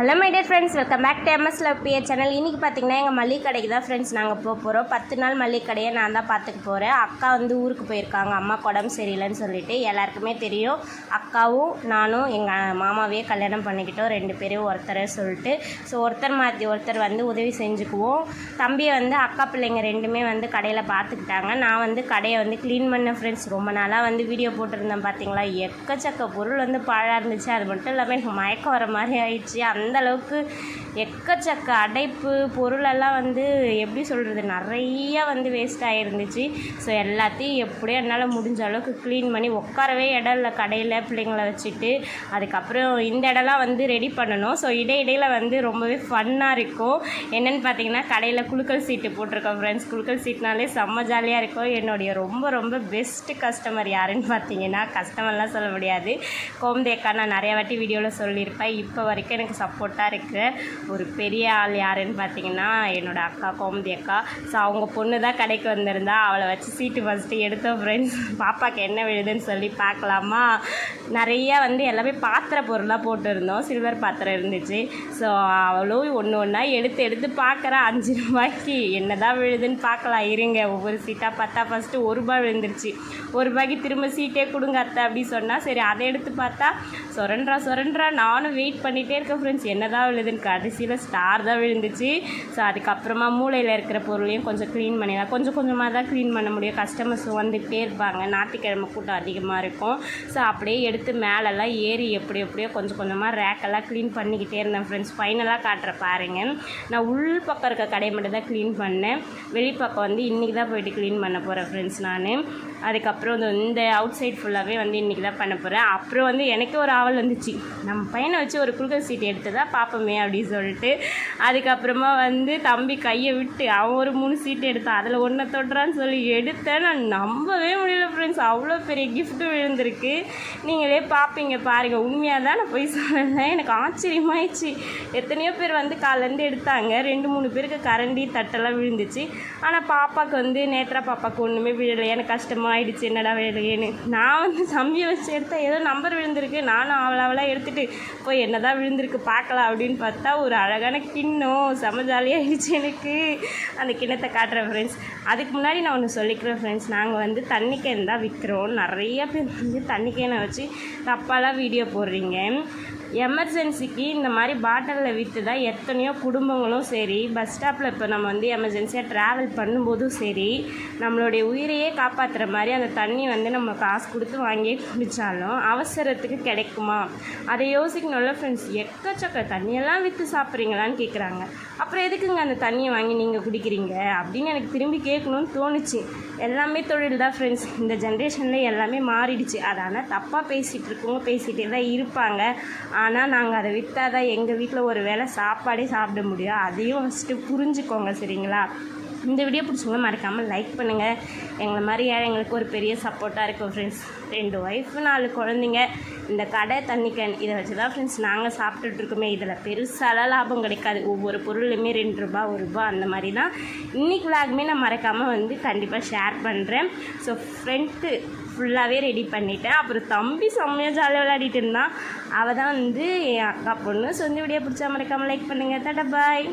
Hello my dear friends welcome back to MS love BA channel இன்றைக்கி பார்த்தீங்கன்னா எங்கள் மல்லிகை கடைக்கு தான் ஃப்ரெண்ட்ஸ் நாங்கள் போக போகிறோம் பத்து நாள் மல்லிகை கடையை நான் தான் பார்த்துக்க போகிறேன் அக்கா வந்து ஊருக்கு போயிருக்காங்க. அம்மா உடம்பு சரியில்லைன்னு சொல்லிட்டு எல்லாருக்குமே தெரியும். அக்காவும் நானும் எங்கள் மாமாவே கல்யாணம் பண்ணிக்கிட்டோம். ரெண்டு பேரையும் ஒருத்தரை சொல்லிட்டு. ஸோ ஒருத்தர் மாற்றி ஒருத்தர் வந்து உதவி செஞ்சுக்குவோம். தம்பியை வந்து அக்கா பிள்ளைங்க ரெண்டுமே வந்து கடையில் பார்த்துக்கிட்டாங்க நான் வந்து கடையை வந்து க்ளீன் பண்ண ஃப்ரெண்ட்ஸ் ரொம்ப நாளாக வந்து வீடியோ போட்டிருந்தேன் பார்த்தீங்களா எக்கச்சக்க பொருள் வந்து பாழாக இருந்துச்சு. அது மட்டும் இல்லாமல் எனக்கு மயக்கம் வர மாதிரி ஆயிடுச்சு. அந்த அளவுக்கு எக்கச்சக்க அடைப்பு பொருளெல்லாம் வந்து எப்படி சொல்கிறது நிறைய வந்து வேஸ்ட் ஆகிருந்துச்சு ஸோ எல்லாத்தையும் எப்படியோ என்னால் முடிஞ்ச அளவுக்கு க்ளீன் பண்ணி உட்காரவே இடம் இல்லை கடையில் பிள்ளைங்கள வச்சுட்டு அதுக்கப்புறம் இந்த இடம்லாம் வந்து ரெடி பண்ணணும். ஸோ இடையிடையில் வந்து ரொம்பவே ஃபன்னாக இருக்கும். என்னென்னு பார்த்தீங்கன்னா கடையில் குலுக்கல் சீட்டு போட்டிருக்கோம் ஃப்ரெண்ட்ஸ் குழுக்கள் சீட்னாலே செம்ம ஜாலியாக இருக்கும். என்னுடைய ரொம்ப ரொம்ப பெஸ்ட்டு கஸ்டமர் யாருன்னு பார்த்தீங்கன்னா கஸ்டமர்லாம் சொல்ல முடியாது. கோம்தேக்கா நான் நிறைய வாட்டி வீடியோவில் சொல்லியிருப்பேன். இப்போ வரைக்கும் எனக்கு சப்போர்ட்டாக இருக்கிற ஒரு பெரிய ஆள் யாருன்னு பார்த்தீங்கன்னா என்னோடய அக்கா கோமதி அக்கா. ஸோ அவங்க பொண்ணு தான் கடைக்கு வந்திருந்தா. அவளை வச்சு சீட்டு ஃபஸ்ட்டு எடுத்தோம் ஃப்ரெண்ட்ஸ் பாப்பாவுக்கு என்ன விழுதுன்னு சொல்லி பார்க்கலாமா நிறையா வந்து எல்லாமே பாத்திர பொருளாக போட்டிருந்தோம். சில்வர் பாத்திரம் இருந்துச்சு. ஸோ அவளும் ஒன்று ஒன்றா எடுத்து எடுத்து பார்க்குறா அஞ்சு ரூபாய்க்கு. என்ன தான் விழுதுன்னு பார்க்கலாம் இருங்க. ஒவ்வொரு சீட்டாக பார்த்தா ஃபஸ்ட்டு ஒரு ரூபாய் விழுந்துருச்சு. ஒரு ரூபாய்க்கு திரும்ப சீட்டே கொடுங்க அத்தை அப்படி சொன்னால் சரி அதை எடுத்து பார்த்தா சொரண்டா சொரண்டா. நானும் வெயிட் பண்ணிகிட்டே இருக்கேன் ஃப்ரெண்ட்ஸ் என்ன தான் விழுதுன்னு கடைசியில் ஸ்டார் தான் விழுந்துச்சு. ஸோ அதுக்கப்புறமா மூளையில் இருக்கிற பொருளையும் கொஞ்சம் க்ளீன் பண்ணிடலாம். கொஞ்சம் கொஞ்சமாக தான் க்ளீன் பண்ண முடியும். கஸ்டமர்ஸ் வந்துகிட்டே இருப்பாங்க. ஞாயிற்றுக்கிழமை கூட்டம் அதிகமாக இருக்கும். ஸோ அப்படியே எடுத்து மேலெல்லாம் ஏறி எப்படி எப்படியோ கொஞ்சம் கொஞ்சமாக ரேக்கெல்லாம் க்ளீன் பண்ணிக்கிட்டே இருந்தேன் ஃப்ரெண்ட்ஸ் ஃபைனலாக காட்டுற பாருங்க. நான் உள் பக்கம் இருக்க கடையை மட்டும் தான் க்ளீன் பண்ணேன். வெளிப்பக்கம் வந்து இன்றைக்கி தான் போயிட்டு க்ளீன் பண்ண போகிறேன் ஃப்ரெண்ட்ஸ் நான். அதுக்கப்புறம் இந்த- இந்த அவுட் சைட் ஃபுல்லாகவே வந்து இன்றைக்கி தான் பண்ண போகிறேன் அப்புறம் வந்து எனக்கு ஒரு ஆவல் வந்துச்சு. நம்ம பையனை வச்சு ஒரு குறுக்க சீட் எடுத்து தான் பார்ப்போமே அப்படின்னு சொல்லிட்டு அதுக்கப்புறமா வந்து தம்பி கையை விட்டு அவன் ஒரு மூணு சீட்டு எடுத்தான். அதில் ஒன்றை தொடுறான்னு சொல்லி எடுத்தேன். நான் நம்பவே முடியல ஃப்ரெண்ட்ஸ் அவ்வளோ பெரிய கிஃப்ட்டு விழுந்திருக்கு. நீங்களே பார்ப்பீங்க பாருங்கள் உண்மையாக தான் நான் போய் சொன்னேன். எனக்கு ஆச்சரியமாயிடுச்சு. எத்தனையோ பேர் வந்து காலேருந்து எடுத்தாங்க. ரெண்டு மூணு பேருக்கு கரண்டி தட்டெல்லாம் விழுந்துச்சு. ஆனால் பாப்பாவுக்கு வந்து நேத்ரா பாப்பாவுக்கு ஒன்றுமே விழலை. எனக்கு கஷ்டமாயிடுச்சு. என்னடா விழலையேன்னு. நான் வந்து தம்பியை வச்சு எடுத்தேன். ஏதோ நம்பர் விழுந்திருக்கு. நானும் அவ்வளோ அவளாக எடுத்துகிட்டு போய் என்ன தான் விழுந்திருக்கு பார்க்கலாம் அப்படின்னு பார்த்தா ஒரு அழகான கிண்ணம். செம ஜாலியாகிடுச்சு எனக்கு. அந்த கிண்ணத்தை காட்டுறேன் ஃப்ரெண்ட்ஸ் அதுக்கு முன்னாடி நான் ஒன்று சொல்லிக்கிறேன் ஃப்ரெண்ட்ஸ் நாங்கள் வந்து தண்ணி கேன் தான் விற்கிறோம் நிறைய பேர் வந்து தண்ணி கேனை வச்சு தப்பாலாம் வீடியோ போடுறீங்க. எமர்ஜென்சிக்கு இந்த மாதிரி பாட்டிலில் விற்று தான் எத்தனையோ குடும்பங்களும் சரி பஸ் ஸ்டாப்பில் இப்போ நம்ம வந்து எமர்ஜென்சியாக ட்ராவல் பண்ணும்போதும் சரி நம்மளுடைய உயிரையே காப்பாற்றுற மாதிரி அந்த தண்ணி வந்து நம்ம காசு கொடுத்து வாங்கி குடித்தாலும் அவசரத்துக்கு கிடைக்குமா? அதை யோசிக்கணும்ல ஃப்ரெண்ட்ஸ் எக்கச்சக்க தண்ணியெல்லாம் விற்று சாப்பிட்றீங்களான்னு கேட்குறாங்க அப்புறம் எதுக்குங்க அந்த தண்ணியை வாங்கி நீங்கள் குடிக்கிறீங்க? அப்படின்னு எனக்கு திரும்பி கேட்கணும்னு தோணுச்சு. எல்லாமே தொழில் தான் ஃப்ரெண்ட்ஸ் இந்த ஜென்ரேஷனில் எல்லாமே மாறிடுச்சு. அதனால் தப்பாக பேசிகிட்டு இருக்கவங்க பேசிகிட்டே தான் இருப்பாங்க. ஆனால் நாங்கள் அதை விற்றாதான் தான் எங்கள் வீட்டில் ஒரு வேளை சாப்பாடே சாப்பிட முடியும். அதையும் ஃபஸ்ட்டு புரிஞ்சுக்கோங்க சரிங்களா? இந்த வீடியோ பிடிச்சவங்க மறக்காமல் லைக் பண்ணுங்கள் எங்களை மாதிரி எங்களுக்கு ஒரு பெரிய சப்போர்ட்டாக இருக்கும் ஃப்ரெண்ட்ஸ் ரெண்டு ஒய்ஃப் நாலு குழந்தைங்க. இந்த கடை தண்ணி கேன் இதை வச்சு தான் ஃப்ரெண்ட்ஸ் நாங்கள் சாப்பிட்டுட்ருக்கோமே இதில் பெருசாலாம் லாபம் கிடைக்காது. ஒவ்வொரு பொருளுமே ரெண்டு ரூபா ஒரு ரூபா அந்த மாதிரி தான் இன்றைக்கி விளாகுமே நான் மறக்காமல் வந்து கண்டிப்பாக ஷேர் பண்ணுறேன் ஸோ ஃப்ரெண்ட்டு ஃபுல்லாகவே ரெடி பண்ணிட்டேன். அப்புறம் தம்பி செம்மையாக ஜாலியாக விளையாடிட்டு இருந்தான். அவள் தான் வந்து என் அக்கா பொண்ணு. ஸோ இந்த வீடியோ பிடிச்சா மறக்காமல் லைக் பண்ணுங்கள் தட பாய்